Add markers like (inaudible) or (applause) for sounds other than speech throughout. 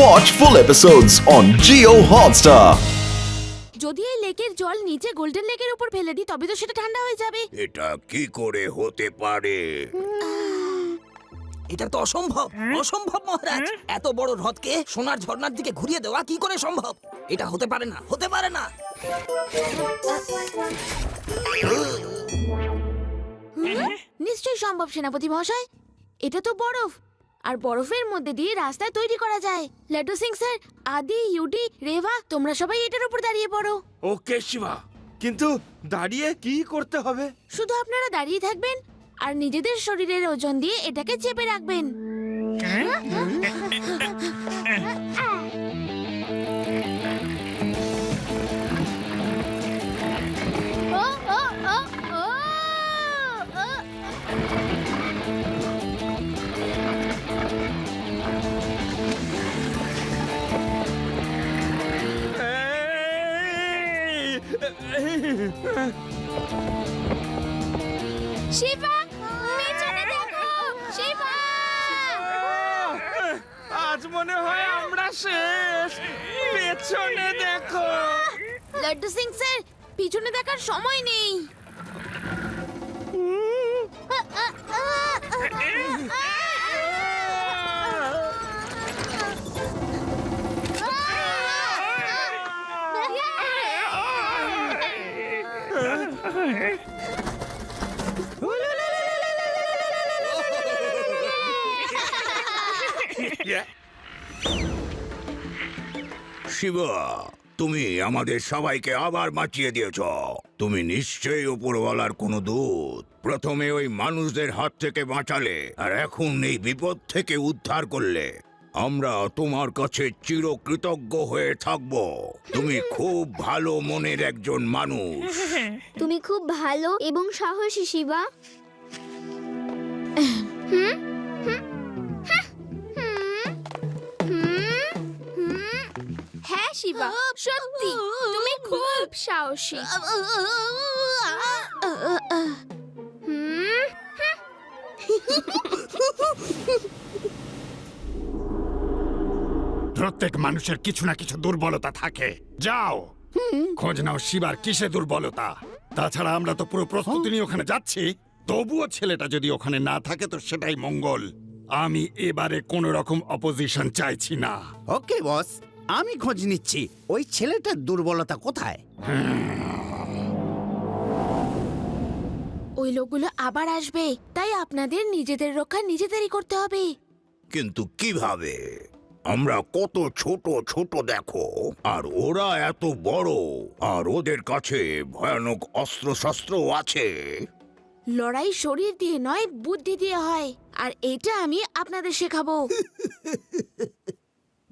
Watch full episodes on Geo Hotstar. যদি এই লেকের জল নিচে গোল্ডেন লেকের উপর ফেলে দিই তবে তো সেটা ঠান্ডা হয়ে যাবে। এটা কি করে হতে পারে? এটা তো অসম্ভব। অসম্ভব মহারাজ। এত বড় হ্রদকে সোনার ঝর্ণার দিকে ঘুরিয়ে দেওয়া কি করে সম্ভব? এটা হতে পারে না হতে পারে না। নিশ্চয়ই সম্ভব সেনাপতি মহাশয়। এটা তো বরফ। আর বরফের মধ্যে দিয়ে রাস্তা তৈরি করা যায়। লাড্ডু সিং স্যার আদি ইউডি রেভা তোমরা সবাই এটার উপর দাঁড়িয়ে পড়ো। ওকে শিবা। কিন্তু দাঁড়িয়ে কি করতে হবে? শুধু আপনারা দাঁড়িয়ে থাকবেন আর নিজেদের শরীরের ওজন দিয়ে এটাকে চেপে রাখবেন। আজ মনে হয় আমরা শেষ। পেছনে দেখো। লাড্ডু সিং স্যার পিছনে দেখার সময় নেই। শিবা তুমি আমাদের সবাইকে আবার বাঁচিয়ে দিয়েছ। তুমি নিশ্চয়ই উপরওয়ালার কোনো দূত। প্রথমে ওই মানুষদের হাত থেকে বাঁচালে আর এখন এই বিপদ থেকে উদ্ধার করলে। আমরা তোমার কাছে চিরকৃতজ্ঞ হয়ে থাকব। তুমি খুব ভালো মনের একজন মানুষ। (laughs) তুমি খুব ভালো এবং সাহসী শিবা। হ্যাঁ শিবা সত্যি তুমি খুব সাহসী। প্রত্যেক মানুষের কিছু না কিছু দুর্বলতা থাকে। যাও খোঁজ নাও শিবার কিসে দুর্বলতা। তাছাড়া আমরা তো পুরো প্রস্তুতি নিয়ে ওখানে যাচ্ছি। তবুও ছেলেটা যদি ওখানে না থাকে তো সেটাই মঙ্গল। আমি এবারে কোন রকম অপোজিশন চাইছি না। ওকে বস আমি খোঁজ নিচ্ছি। ওই ছেলেটার দুর্বলতা কোথায়? ওই লোকগুলো আবার আসবে। তাই আপনাদের নিজেদের রক্ষা নিজেদেরই করতে হবে। কিন্তু কীভাবে? আমরা কত ছোট ছোট দেখো। আর ওরা এত বড়। আর ওদের কাছে ভয়ানক অস্ত্রশস্ত্র আছে। লড়াই শরীর দিয়ে নয় বুদ্ধি দিয়ে হয়। আর এটা আমি আপনাদের শেখাবো। (laughs)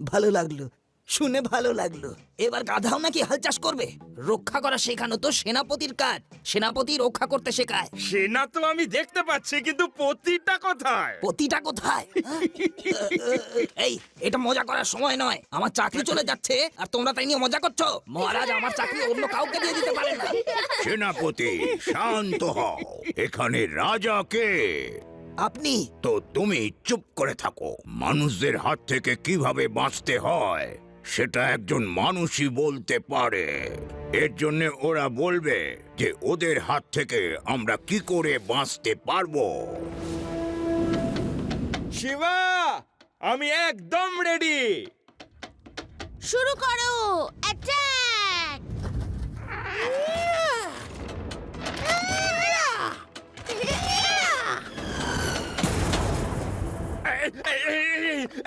ভালো লাগল। শুনে ভালো লাগল। এবার গাধাও নাকি হাল চাষ করবে? রক্ষা করা শেখানো তো সেনাপতির কাজ। সেনাপতি রক্ষা করতে শেখায়। সেনা তো আমি দেখতে পাচ্ছি কিন্তু পতিটা কোথায়? পতিটা কোথায়? এই এটা মজা করার সময় নয়। আমার চাকরি চলে যাচ্ছে আর তোমরা তাই নিয়ে মজা করছ? মহারাজ আমার চাকরি অন্য কাউকে দিয়ে দিতে পারেন না। সেনাপতি শান্ত হও। এখানে রাজা কে? আপনি? তো তুমি চুপ করে থাকো। মানুষদের হাত থেকে কীভাবে বাঁচতে হয়? সেটা একজন মানুষই বলতে পারে এর জন্য ওরা বলবে যে ওদের হাত থেকে আমরা কি করে বাঁচতে পারব শিবা আমি একদম রেডি শুরু করো অ্যাটাক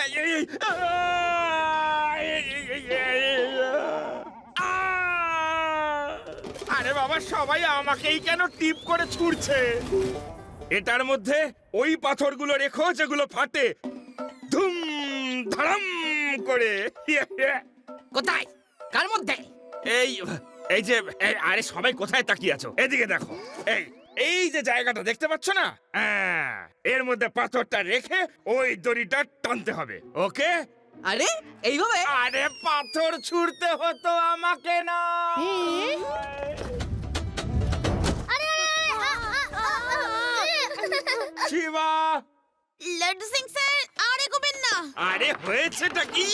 আরে বাবা সবাই আমাকেই কেন টিপ করে ছুড়ছে? এটার মধ্যে ওই পাথরগুলো রেখো যেগুলো ফাটে। ধুম ধারাম করে। কোথায়? কার মধ্যে? এই এই যে আরে সবাই কোথায় তাকিয়ে আছো? এদিকে দেখো। এই এই যে জায়গাটা দেখতে পাচ্ছ না? হ্যাঁ, এর মধ্যে পাথরটা রেখে ওই দড়িটা টানতে হবে ওকে? আরে এইভাবে? আরে পাথর ছুঁড়তে হতো আমাকে না। লাড্ডু সিং স্যার আর এগোবেন না আরে হয়েছেটা কি?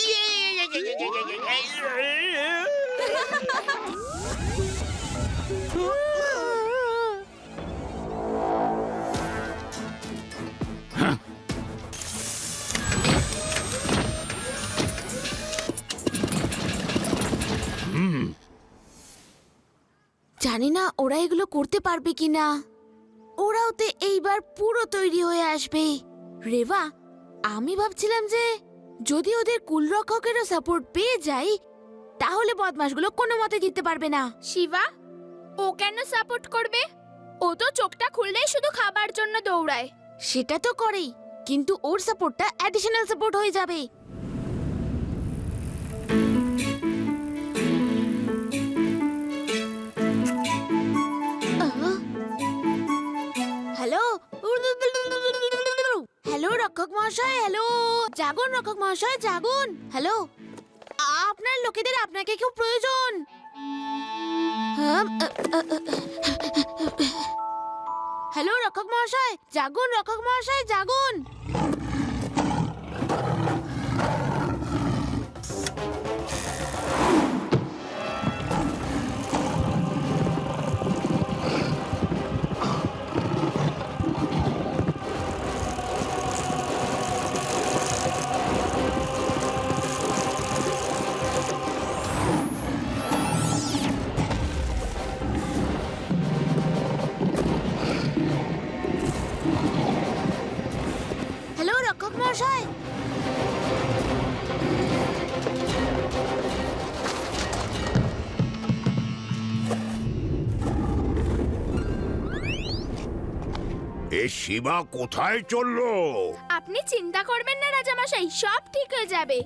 জানি না ওরা এগুলো করতে পারবে কিনা। ওরাও তো এইবার পুরো তৈরি হয়ে আসবে। রেবা আমি ভাবছিলাম যে যদি ওদের কুলরক্ষকেরও সাপোর্ট পেয়ে যাই তাহলে বদমাশগুলো কোনো মতে জিততে পারবে না। শিবা ও কেন সাপোর্ট করবে? ও তো চোখটা খুললেই শুধু খাবার জন্য দৌড়ায়। সেটা তো করেই কিন্তু ওর সাপোর্টটা অ্যাডিশনাল সাপোর্ট হয়ে যাবে। হ্যালো রক্ষক মহাশয় হ্যালো। জাগুন রক্ষক মহাশয় জাগুন হ্যালো। আপনার লোকেদের আপনাকে কেউ প্রয়োজন। হ্যাঁ, হ্যালো রক্ষক মহাশয় জাগুন রক্ষক মহাশয় জাগুন এ শিবা কোথায় চলল? আপনি চিন্তা করবেন না রাজামশাই সব ঠিক হয়ে যাবে।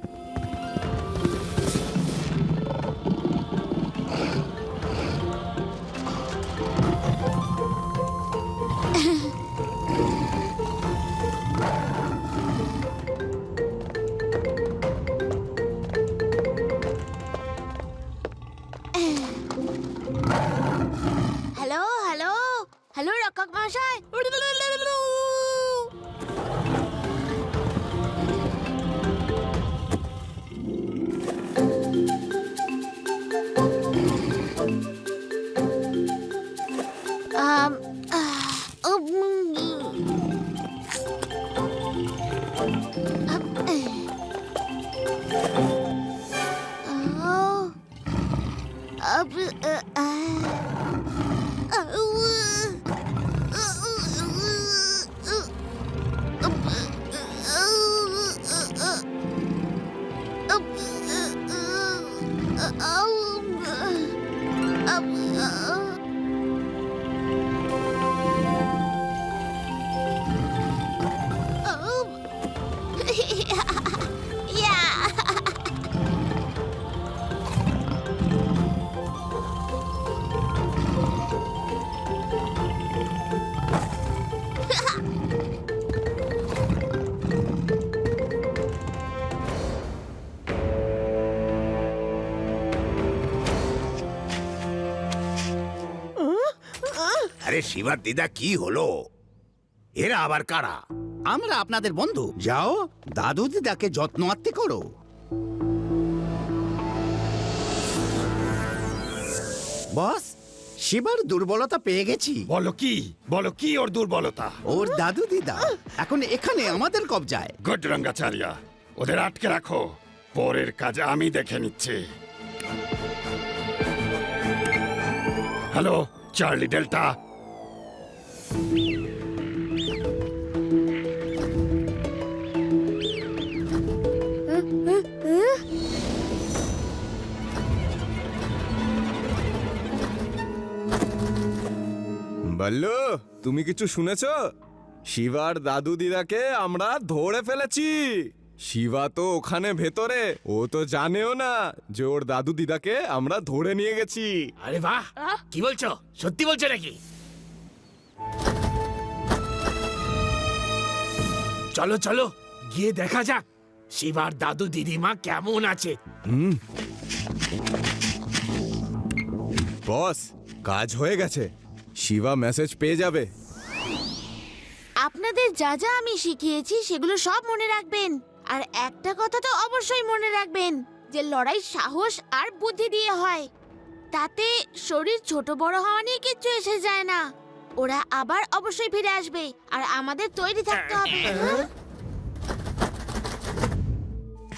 হ্যালো রক্ষক মহাশয় আম, আহ, উম, আরে শিবার দিদা কি হলো? এরা আবার কারা? আমরা আপনাদের বন্ধু। যাও দাদু দিদাকে যত্ন আত্মি করো। বস শিবার দুর্বলতা পেয়ে গেছি। বলো কি বলো কি ওর দুর্বলতা? ওর দাদু দিদা এখন এখানে আমাদের কবজায়। গুড রঙ্গাচার্য ওদের আটকে রাখো। পরের কাজ আমি দেখে নিচ্ছি। হ্যালো চার্লি ডেল্টা বল্লু তুমি কিছু শুনেছ? শিবার দাদু দিদাকে আমরা ধরে ফেলেছি। শিবা তো ওখানে ভেতরে ও তো জানেও না যে ওর দাদু দিদাকে আমরা ধরে নিয়ে গেছি। আরে বাহ কি বলছো? সত্যি বলছো নাকি? চলো চলো গিয়ে দেখা যাক। শিবার দাদু দিদিমা কেমন আছে? বস কাজ হয়ে গেছে। শিবা মেসেজ পেয়ে যাবে। আপনাদের যা যা আমি শিখিয়েছি সেগুলো সব মনে রাখবেন। আর একটা কথা তো অবশ্যই মনে রাখবেন যে লড়াই সাহস আর বুদ্ধি দিয়ে হয়। তাতে শরীর ছোট বড় হওয়া নিয়ে কিচ্ছু এসে যায় না। ওরা আবার অবশ্যই ফিরে আসবে আর আমাদের তৈরি থাকতে হবে। (laughs) হ্যাঁ?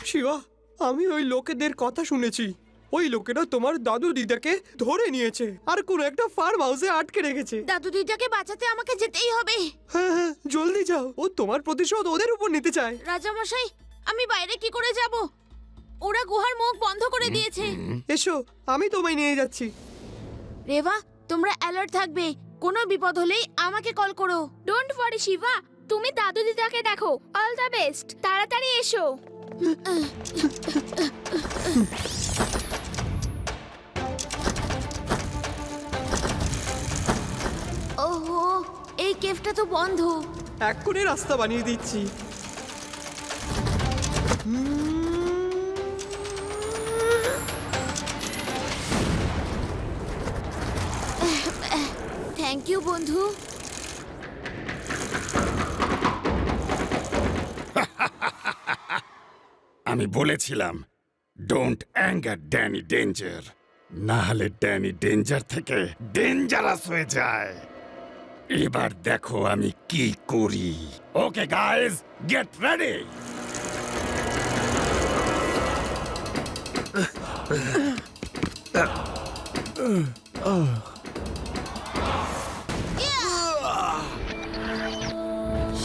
শিবা আমি ওই লোকেদের কথা শুনেছি। ওই লোকেরা তোমার দাদু দিদাকে ধরে নিয়েছে আর কোন একটা ফার্ম হাউসে আটকে রেখেছে। দাদু দিদাকে বাঁচাতে আমাকে যেতেই হবে। হ্যাঁ হ্যাঁ জলদি যাও। ও তোমার প্রতিশোধ ওদের উপর নিতে চায়। রাজামশাই আমি বাইরে কি করে যাব? ওরা গুহার মুখ বন্ধ করে দিয়েছে। এসো আমি তোমায় নিয়ে যাচ্ছি। রেভা তোমরা অ্যালার্ট থাকবে। কোনো বিপদ হলেই আমাকে কল করো। ডোন্ট ওয়ারি শিবা তুমি দাদু দিদাকে দেখো। অল দ্য বেস্ট তাড়াতাড়ি এসো। ওহো এই কেফটা তো বন্ধ। এক করে রাস্তা বানিয়ে দিচ্ছি। থ্যাংক ইউ বন্ধু। (laughs) আমি বলেছিলাম ডোন্ট অ্যাঙ্গার ড্যানি ডেঞ্জার না হলে ড্যানি ডেঞ্জার থেকে ডেঞ্জারাস হয়ে যায়। এবার দেখো আমি কি করি। ওকে গাইজ গেট রেডি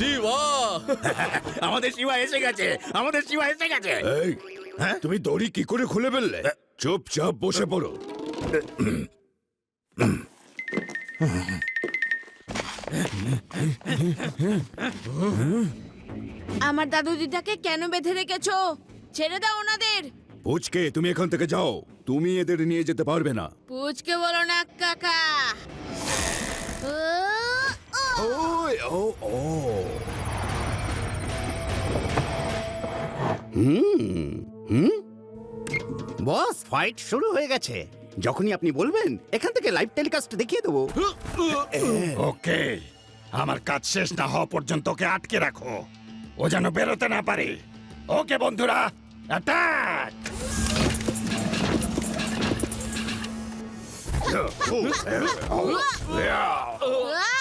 (laughs) আমাদের শিবা এসে গেছে আমাদের শিবা এসে গেছে। এই হ্যাঁ? তুমি দড়ি কি করে খুলে ফেললে? চুপচাপ বসে পড়ো। আমার দাদু দিদাকে কেন বেঁধে রেখেছো? ছেড়ে দাও ওনাদের। পুচকে তুমি এখান থেকে যাও। তুমি এদের নিয়ে যেতে পারবে না। পুচকে বলো না কাকা। ও ও হুম হুম বস ফাইট শুরু হয়ে গেছে। যখনই আপনি বলবেন এখান থেকে লাইভ টেলিকাস্ট দেখিয়ে দেবো। (laughs) ওকে আমার কাজ শেষ না হওয়া পর্যন্ত ওকে আটকে রাখো। ও যেন বেরোতে না পারে। ওকে বন্ধুরা attack (laughs) (laughs)